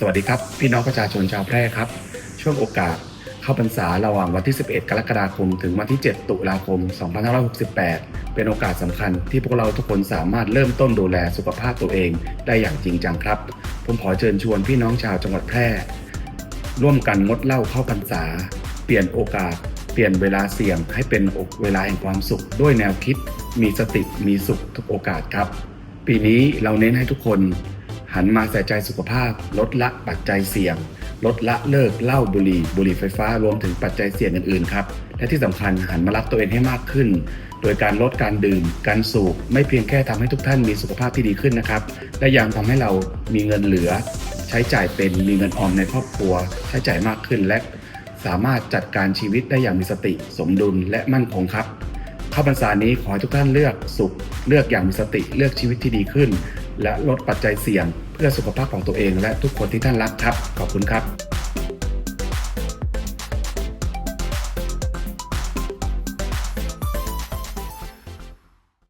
สวัสดีครับ พี่น้องประชาชนชาวแพร่ครับ ช่วงโอกาสเข้าพรรษาระหว่างวันที่ 11 กรกฎาคม ถึงวันที่ 7 ตุลาคม 2568 เป็นโอกาสสำคัญที่พวกเราทุกคนสามารถเริ่มต้นดูแลสุขภาพตัวเองได้อย่างจริงจังครับ ผมขอเชิญชวนพี่น้องชาวจังหวัดแพร่ ร่วมกันงดเหล้าเข้าพรรษา เปลี่ยนโอกาส เปลี่ยนเวลาเสี่ยงให้เป็นเวลาแห่งความสุข ด้วยแนวคิด มีสติมีสุขทุกโอกาสครับ ปีนี้เราเน้นให้ทุกคน หันมาใส่ใจสุขภาพ ลดละปัจจัยเสี่ยง ลดละเลิกเหล้าบุหรี่ บุหรี่ไฟฟ้ารวมถึงปัจจัยเสี่ยงอื่นๆครับและที่สำคัญหันมารักตัวเองให้มากขึ้น โดยการลดการดื่ม การสูบไม่เพียงแค่ทำให้ทุกท่านมีสุขภาพที่ดีขึ้นนะครับ และยังทำให้เรามีเงินเหลือ ใช้จ่ายเป็นมีเงินออมในครอบครัว ใช้จ่ายมากขึ้นและสามารถจัดการชีวิตได้อย่างมีสติ สมดุลและมั่นคงครับ ข้าพรรษานี้ขอให้ทุกท่านเลือกสุข เลือกอย่างมีสติ เลือกชีวิตที่ดีขึ้น และลดปัจจัยเสี่ยง เพื่อสุขภาพของตัวเองและทุกคนที่ท่านรักครับ ขอบคุณครับ